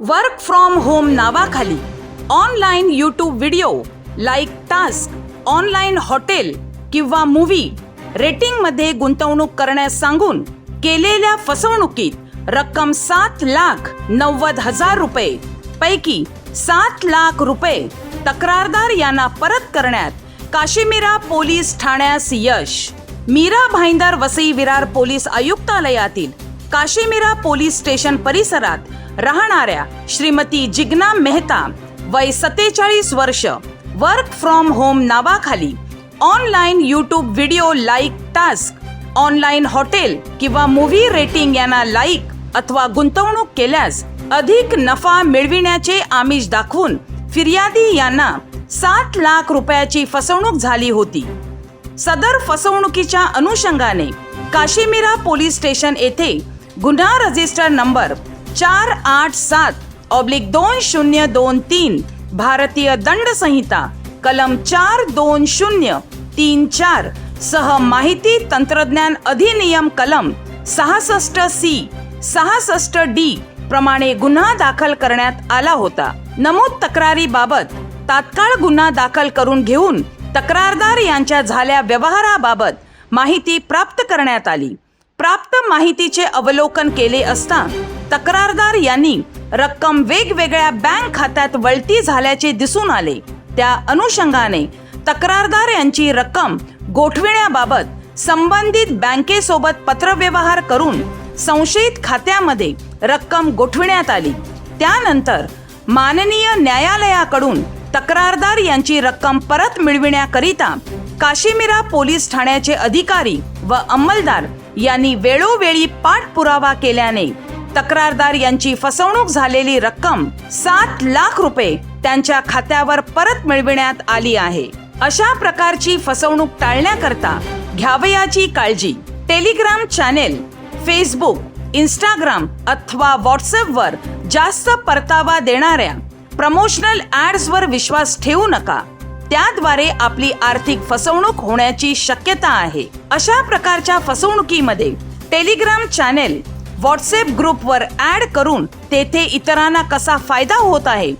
Work from home नावाखाली. Online YouTube video like task online hotel किंवा movie रेटिंगमध्ये गुंतवणूक करण्यास सांगून केलेल्या फसवणुकीत रक्कम सात लाख नव्वद हजार रुपये. पैकी सात लाख रुपये तक्रारदार यांना परत करण्यात काशीमीरा पोलीस ठाण्यास यश. मीरा भाईंदर वसई विरार पोलीस आयुक्तालयातील काशीमीरा पोलीस स्टेशन परिसरात राहणाऱ्या श्रीमती जिग्ना मेहता वय सत्तेचाळीस वर्ष वर्क फ्रॉम होम नावाखाली online YouTube video like task online hotel किंवा मूव्ही रेटिंग यांना लाईक अथवा गुंतवणूक केल्यास अधिक नफा मिळविण्याचे आमिष दाखवून फिर्यादी यांना सात लाख रुपयाची फसवणूक झाली होती. सदर फसवणुकीच्या अनुषंगाने काशीमिरा पोलीस स्टेशन येथे गुन्हा रजिस्टर नंबर चार आठ सात ऑब्लिक दोन शून्य दोन तीन भारतीय दंड संहिता कलम चार दोन शून्य तीन चार सह माहिती तंत्रज्ञान अधिनियम कलम सहासष्ट सी सहासष्ट डी प्रमाणे गुन्हा दाखल करण्यात आला होता. नमूद तक्रारीबाबत तात्काळ गुन्हा दाखल करून घेऊन तक्रारदार यांच्या झाल्या व्यवहाराबाबत माहिती प्राप्त करण्यात आली. प्राप्त माहितीचे अवलोकन केले असता तक्रारदार यांनी रक्कम वेगवेगळ्या बँक खात्यात वळती झाल्याचे दिसून आले. त्या अनुषंगाने तक्रारदार यांची रक्कम गोठविण्याबाबत संबंधित बँकेसोबत पत्रव्यवहार करून संशयित खात्यामध्ये रक्कम गोठविण्यात आली. त्यानंतर माननीय न्यायालयाकडून तक्रारदार यांची रक्कम परत मिळविण्याकरिता काशीमिरा पोलीस ठाण्याचे अधिकारी व अंमलदार यांनी वेळोवेळी पाठपुरावा केल्याने तक्रारदार यांची फसवणूक झालेली रक्कम सात लाख रुपये त्यांच्या खात्यावर परत मिळविण्यात आली आहे. अशा प्रकारची फसवणूक टाळण्याकरता घ्यावयाची काळजी टेलिग्राम चॅनेल फेसबुक इंस्टाग्राम अथवा व्हॉट्सअपवर जास्त परतावा देणाऱ्या प्रमोशनल ॲड्सवर विश्वास ठेवू नका. त्याद्वारे आपली आर्थिक फसवणूक होण्याची शक्यता आहे. अशा प्रकारच्या फसवणुकीमध्ये टेलिग्राम चॅनेल व्हॉट्सअप ग्रुपवर ऍड करून तेथे इतरांना कसा फायदा होत आहे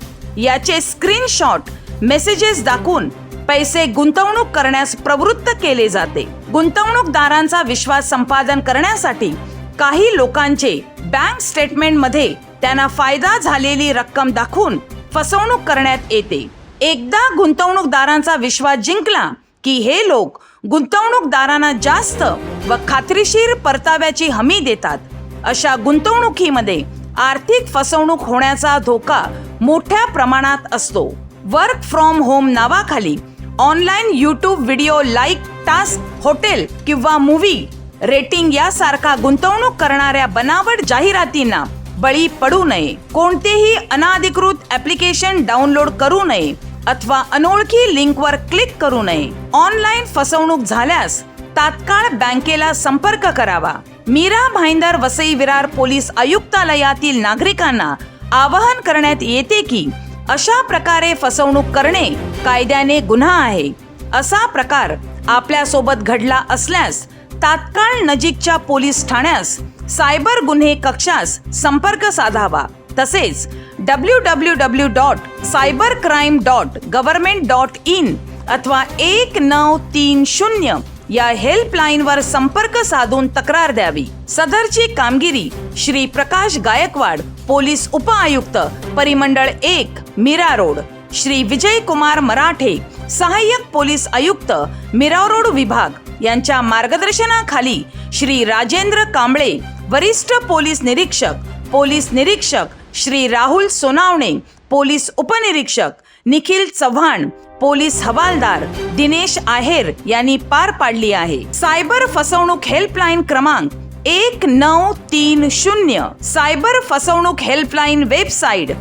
याचे स्क्रीनशॉट मेसेजेस दाखवून पैसे गुंतवणूक करण्यास प्रवृत्त केले जाते. गुंतवणूकदारांचा विश्वास संपादन करण्यासाठी काही लोकांचे बँक स्टेटमेंटमध्ये त्यांना फायदा झालेली रक्कम दाखवून फसवणूक करण्यात येते. एकदा गुंतवणूकदारांचा विश्वास जिंकला की हे लोक गुंतवणूकदारांना जास्त व खात्रीशीर परताव्याची हमी देतात. अशा गुंतवणुकीमध्ये आर्थिक फसवणूक होण्याचा धोका मोठ्या प्रमाणात असतो. वर्क फ्रॉम होम नावाखाली online YouTube video like task hotel किंवा मूवी रेटिंग यासारखा गुंतवणूक करणाऱ्या बनावट जाहिरातींना बळी पडू नये. कोणतेही अनाधिकृत ऍप्लिकेशन डाउनलोड करू नये अथवा अनोळखी लिंकवर क्लिक करू नये. ऑनलाईन फसवणूक झाल्यास तात्काळ बँकेला संपर्क करावा. मीरा भाईंदर वसई विरार पोलीस आयुक्तालयातील नागरिकांना आवाहन करण्यात येते की अशा प्रकारे फसवणूक करणे कायद्याने गुन्हा आहे. असा प्रकार आपल्यासोबत घडला असल्यास तात्काळ नजीकच्या पोलीस ठाण्यास सायबर गुन्हे कक्षास संपर्क साधावा. तसेच W W W dot cyber crime dot government dot in अथवा एक नऊ तीन शून्य या हेल्पलाईनवर संपर्क साधून तक्रार द्यावी. सदरची कामगिरी श्री प्रकाश गायकवाड पोलीस उपआयुक्त परिमंडळ एक मीरा रोड. श्री विजय कुमार मराठे सहाय्यक पोलीस आयुक्त मीरा रोड विभाग. यांच्या मार्गदर्शनाखाली श्री राजेंद्र कांबळे वरिष्ठ पोलीस निरीक्षक पोलीस निरीक्षक श्री राहुल सोनावणे पोलीस उपनिरीक्षक निखिल चव्हाण पोलीस हवालदार दिनेश आहेर यांनी पार पाडली आहे. सायबर फसवणूक हेल्पलाईन क्रमांक एक नऊ तीन शून्य. सायबर फसवणूक helpline website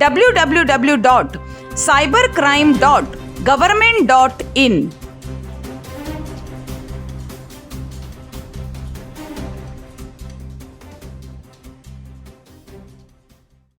W W W dot cyber crime dot government dot in.